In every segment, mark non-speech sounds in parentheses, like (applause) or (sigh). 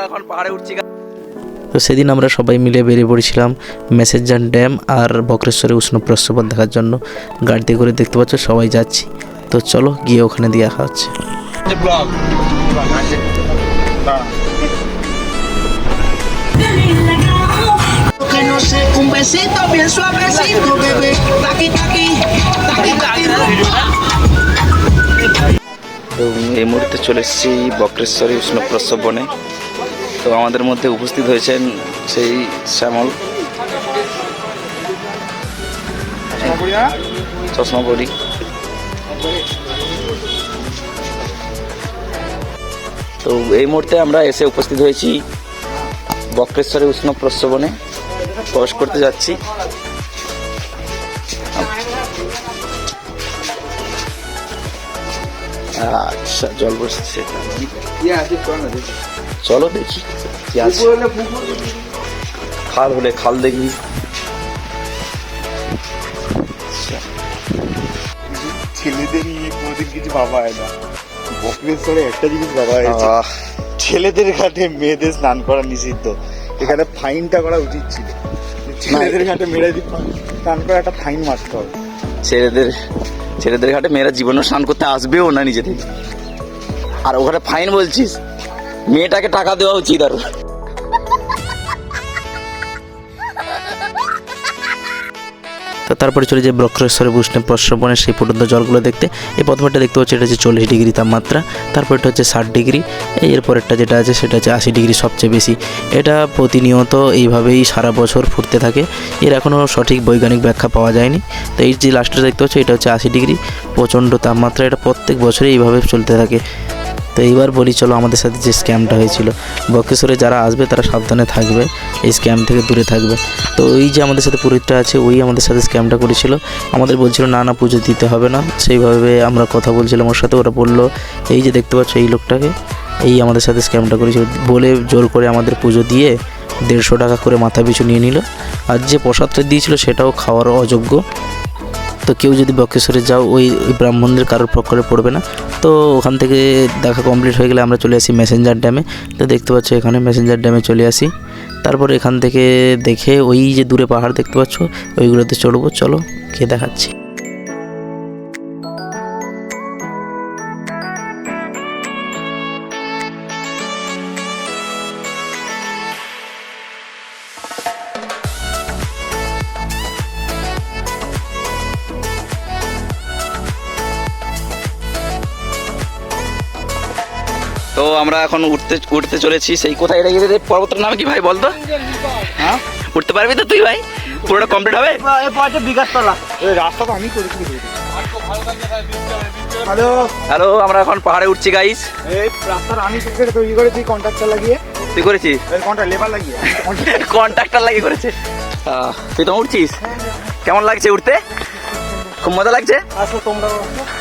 আমরা এখন পাহাড়ে উঠছি। তো সেদিন আমরা সবাই মিলে বেরিয়ে পড়েছিলাম মেসেঞ্জার ড্যাম আর বক্রেশ্বরে উষ্ণ প্রস্রবণ দেখার জন্য। গাড়িতে করে দেখতে পাচ্ছ সবাই যাচ্ছি। তো চলো গিয়ে ওখানে দিয়ে আসা হচ্ছে। এই মুহূর্তে চলে এসেছি বক্রেশ্বরী উষ্ণ প্রস্রবণে। তো আমাদের মধ্যে উপস্থিত হয়েছেন সেই শ্যামল। চশমা পরি। তো এই মুহূর্তে আমরা এসে উপস্থিত হয়েছি বক্রেশ্বরী উষ্ণ প্রস্রবণে। প্রবেশ করতে যাচ্ছি। আচ্ছা জল বসছে চলো দেখি। কি আছে। খাল হলে খাল দেখবি ছেলেদের কোনোদিন কিছু ভাবা হয় না। বক্রেশ্বরে একটা জিনিস ভাবা হয়েছে। ছেলেদের ঘাটে মেয়েদের স্নান করা নিষিদ্ধ। এখানে ফাইনটা করা উচিত ছিল। ছেলেদের ঘাটে যদি স্নান করে একটা ফাইন মারতে হবে। ছেলেদের ছেলেদের ঘাটে মেয়েরা জীবনে স্নান করতে আসবেও না নিজে থেকে। আর ওখানে ফাইন বলছিস, মেয়েটাকে টাকা দেওয়া উচিত আর। তো তারপরে চলে যায় বক্রেশ্বরে উষ্ণ প্রস্রবণের সেই ফুটন্ত জলগুলো দেখতে। এই প্রথমটা দেখতে পাচ্ছি, এটা হচ্ছে চল্লিশ ডিগ্রি তাপমাত্রা। তারপর এটা হচ্ছে ষাট ডিগ্রি। এর পরেরটা যেটা আছে, সেটা হচ্ছে আশি ডিগ্রি সবচেয়ে বেশি। এটা প্রতিনিয়ত এইভাবেই সারা বছর ফুটতে থাকে। এর এখনও সঠিক বৈজ্ঞানিক ব্যাখ্যা পাওয়া যায়নি। তো এই যে লাস্টটা দেখতে পাচ্ছ, এটা হচ্ছে আশি ডিগ্রি। প্রচণ্ড তাপমাত্রা, এটা প্রত্যেক বছরই এইভাবে চলতে থাকে। তো এইবার বলি, চলো আমাদের সাথে যে স্ক্যামটা হয়েছিল, বক্রেশ্বরে যারা আসবে তারা সাবধানে থাকবে, এই স্ক্যাম থেকে দূরে থাকবে। তো ওই যে আমাদের সাথে পুরোহিতটা আছে, ওই আমাদের সাথে স্ক্যামটা করেছিল। আমাদের বলছিল, না না, পুজো দিতে হবে না। সেইভাবে আমরা কথা বলছিলাম ওর সাথে, ওরা বলল, এই যে দেখতে পাচ্ছ এই লোকটাকে, এই আমাদের সাথে স্ক্যামটা করেছিল। বলে জোর করে আমাদের পুজো দিয়ে দেড়শো টাকা করে মাথা পিছু নিয়ে নিল। আর যে প্রসাদটা দিয়েছিল, সেটাও খাওয়ার অযোগ্য। তো কেউ যদি বক্রেশ্বরে যাও, ওই ব্রাহ্মণদের কারোর প্রকারে পড়বে না। তো ওখান থেকে দেখা কমপ্লিট হয়ে গেলে আমরা চলে আসি মেসেঞ্জার ড্যামে তো দেখতে পাচ্ছ এখানে মেসেঞ্জার ড্যামে চলে আসি। তারপর এখান থেকে দেখে ওই যে দূরে পাহাড় দেখতে পাচ্ছ, ওইগুলোতে চড়বো। চলো কে দেখাচ্ছি। তো আমরা এখন উঠতে উঠতে চলেছি। সেই কোথায় রেখে দিতে পর্বতটার নাম কি ভাই বলতো? হ্যাঁ? উঠতে পারবি তো তুই ভাই? পুরোটা কমপ্লিট হবে? এই রাস্তা তো আমি করেছি হ্যালো। হ্যালো আমরা এখন পাহাড়ে উঠছি গাইস এই রাস্তাটা আমি তৈরি করেছি? কন্ট্রাক্টর লাগিয়ে। তুই করেছিস? কন্ট্রাক্ট লেবার লাগিয়ে। (laughs) কন্ট্রাক্টর লাগিয়ে করেছে। তুই তো উঠছিস? কেমন লাগছে উঠতে? খুব মজা লাগছে? আসো তোমরা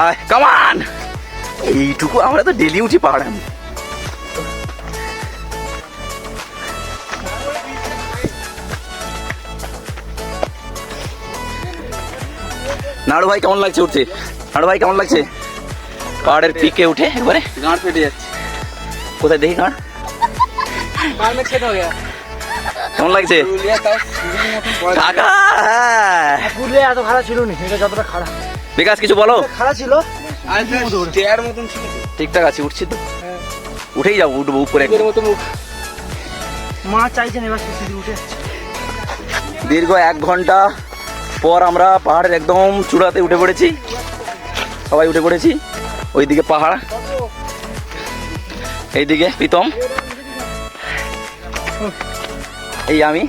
আয় কামান এইটুকু আমরা তো ডেলি উঠি পাহাড়ে। নাড়ু ভাই কেমন লাগছে উঠতে? নাড়ু ভাই কেমন লাগছে? পাহাড়ের পিকে উঠে একবারে। গাঁড় ফেটে যাচ্ছে। কোথায় দেখি গাঁড়? কেমন লাগছে? কাকা হ্যাঁ। পুরুলিয়া এত খারাপ ছিল না এটা যতটা খারাপ। বিকাশ কিছু বলো? খারাপ ছিল। ঠিকঠাক আছে উঠছি তো। উঠেই যাব উঠবো উপরে মা চাইছেন এবার উঠে। দীর্ঘ এক ঘণ্টা পর আমরা পাহাড়ের একদম চূড়াতে উঠে পড়েছি। সবাই উঠে পড়েছি। ওইদিকে পাহাড়। এইদিকে প্রীতম। এই আমি।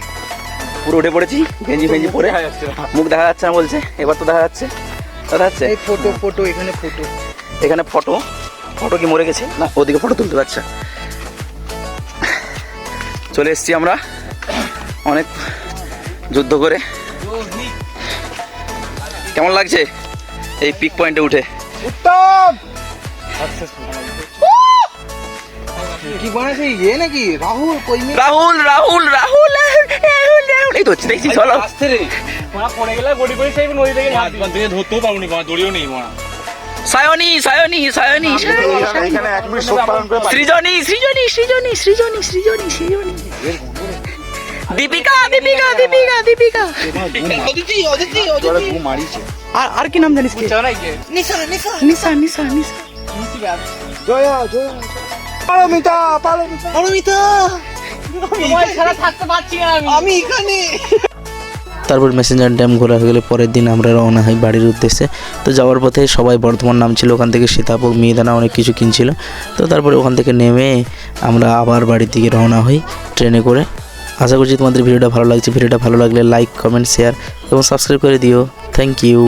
পুরো উঠে পড়েছি গেঞ্জি ফেঞ্জি পরে। মুখ দেখা যাচ্ছে না বলছে এবার তো দেখা যাচ্ছে। যাচ্ছে এই ফটো ফটো এখানে ফটো এখানে ফটো ফটো কি মরে গেছে? না ওদিকে ফটো তুলতে পারছে চলে এসেছি আমরা অনেক যুদ্ধ করে। কেমন লাগছে এই পিক পয়েন্টে উঠে? উত্তম! কি বানাইছে? ইয়ে নাকি? রাহুল রাহুল রাহুল রাহুল এই তো হচ্ছে দেখছি চলো। আসছে রে। মারা পড়ে গেলে গড়ি গড়ি সেই নদী থেকে ঝাঁপ দিবে। থেকে ধরতেও পারব নি দড়িও নেই মারা সায়নী সায়নী সায়নী। এইখানে এইখানে এক মিনিট শোক পালন করে বাড়ি সৃজনী সৃজনী সৃজনী সৃজনী সৃজনী সৃজনী। দীপিকা দীপিকা দীপিকা দীপিকা। অদিতি অদিতি তোরা ঘুম মারিছে। আর আর কি নাম জানিস কি? চাও না নিশা নিশা নিশা নিশা জয়া জয়া। পারমিতা পারমিতা। অরমিতা তোমার ছাড়া থাকতে পারছি না আমি। আমি এখানে। তারপর মেসেঞ্জার ড্যাম ঘোরা হয়ে গেলে পরের দিন আমরা রওনা হই বাড়ির উদ্দেশ্যে। তো যাওয়ার পথে সবাই বর্ধমান নামছিল ওখান থেকে সীতাভোগ মিহিদানা অনেক কিছু কিনছিল। তো তারপরে ওখান থেকে নেমে আমরা আবার বাড়ির দিকে রওনা হই ট্রেনে করে। আশা করছি তোমাদের ভিডিওটা ভালো লাগছে। ভিডিওটা ভালো লাগলে লাইক কমেন্ট শেয়ার এবং সাবস্ক্রাইব করে দিও। Thank you